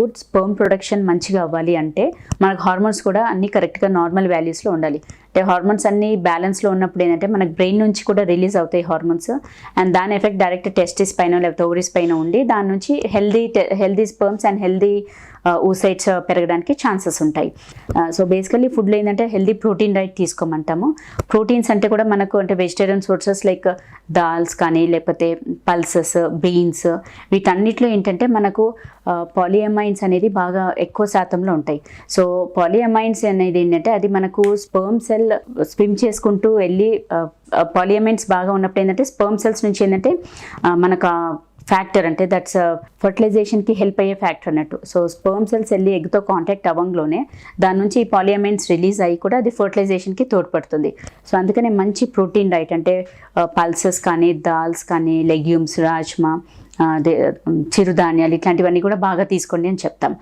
Good sperm production మంచిగా అవ్వాలి అంటే మనకు హార్మోన్స్ కూడా అన్ని కరెక్ట్గా నార్మల్ వాల్యూస్లో ఉండాలి. అంటే హార్మోన్స్ అన్ని బ్యాలెన్స్లో ఉన్నప్పుడు ఏంటంటే మనకు బ్రెయిన్ నుంచి కూడా రిలీజ్ అవుతాయి హార్మోన్స్. అండ్ దాని ఎఫెక్ట్ డైరెక్ట్ టెస్టిస్ పైన లేకపోతే ఓవరీస్ పైన ఉండి దాని నుంచి healthy healthy sperms and healthy oocytes పెరగడానికి ఛాన్సెస్ ఉంటాయి. సో బేసికలీ ఫుడ్లో ఏంటంటే హెల్దీ ప్రోటీన్ డైట్ తీసుకోమంటాము. ప్రోటీన్స్ అంటే కూడా మనకు అంటే వెజిటేరియన్ సోర్సెస్ లైక్ దాల్స్ కానీ లేకపోతే పల్సెస్ బీన్స్ వీటన్నిటిలో ఏంటంటే మనకు పాలియమైన్స్ అనేది బాగా ఎక్కువ శాతంలో ఉంటాయి. సో పాలియమైన్స్ అనేది ఏంటంటే అది మనకు స్పర్మ్ సెల్ స్విమ్ చేసుకుంటూ వెళ్ళి పాలియమైన్స్ బాగా ఉన్నప్పుడు ఏంటంటే స్పర్మ్ సెల్స్ నుంచి ఏంటంటే మనకు ఫ్యాక్టర్ అంటే దట్స్ ఫర్టిలైజేషన్కి హెల్ప్ అయ్యే ఫ్యాక్టర్ అన్నట్టు. సో స్పర్మ్ సెల్స్ వెళ్ళి ఎగ్తో కాంటాక్ట్ అవ్వంలోనే దాని నుంచి ఈ పాలియమైన్స్ రిలీజ్ అయ్యి కూడా అది ఫర్టిలైజేషన్కి తోడ్పడుతుంది. సో అందుకనే మంచి ప్రోటీన్ డైట్ అంటే పల్సెస్ కానీ దాల్స్ కానీ లెగ్యూమ్స్ రాజ్మా చిరుధాన్యాలు ఇట్లాంటివన్నీ కూడా బాగా తీసుకోండి అని చెప్తాం.